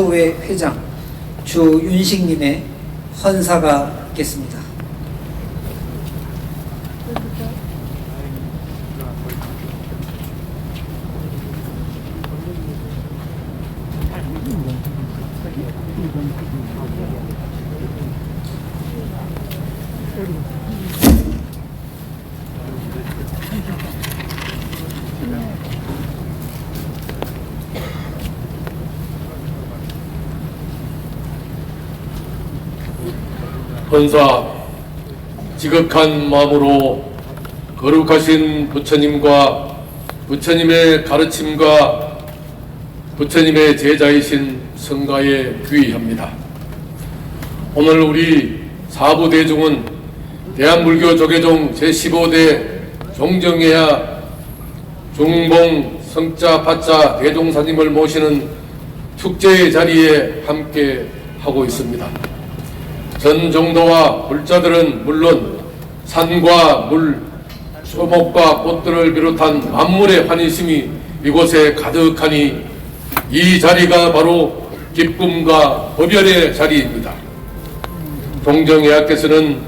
신도회 회장 주윤식님의 헌사가 있겠습니다. 헌사 지극한 마음으로 거룩하신 부처님과 부처님의 가르침과 부처님의 제자이신 성가에 귀의합니다. 오늘 우리 사부대중은 대한불교 조계종 제15대 종정회야 중봉 성자 파자 대종사님을 모시는 축제의 자리에 함께 하고 있습니다. 전 정도와 불자들은 물론 산과 물, 초목과 꽃들을 비롯한 만물의 환희심이 이곳에 가득하니 이 자리가 바로 기쁨과 법열의 자리입니다. 동정예약께서는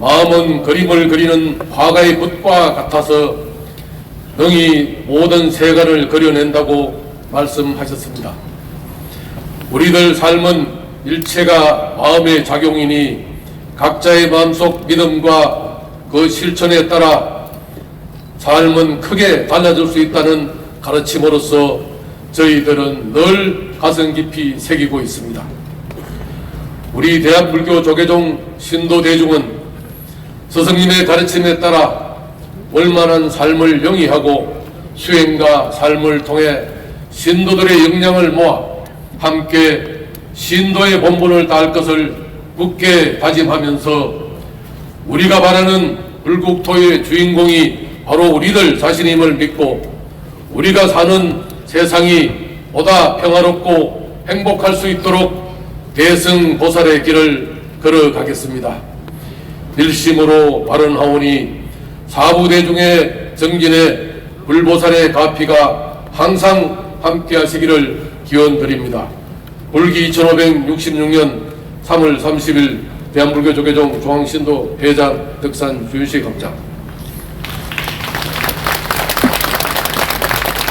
마음은 그림을 그리는 화가의 붓과 같아서 능히 모든 세간을 그려낸다고 말씀하셨습니다. 우리들 삶은 일체가 마음의 작용이니 각자의 마음속 믿음과 그 실천에 따라 삶은 크게 달라질 수 있다는 가르침으로서 저희들은 늘 가슴 깊이 새기고 있습니다. 우리 대한불교 조계종 신도 대중은 스승님의 가르침에 따라 원만한 삶을 영위하고 수행과 삶을 통해 신도들의 역량을 모아 함께 신도의 본분을 다할 것을 굳게 다짐하면서 우리가 바라는 불국토의 주인공이 바로 우리들 자신임을 믿고 우리가 사는 세상이 보다 평화롭고 행복할 수 있도록 대승보살의 길을 걸어가겠습니다. 일심으로 발언하오니 사부대중의 정진에 불보살의 가피가 항상 함께하시기를 기원드립니다. 불기 2566년 3월 30일 대한불교 조계종 중앙신도 회장 덕산 주윤식 합장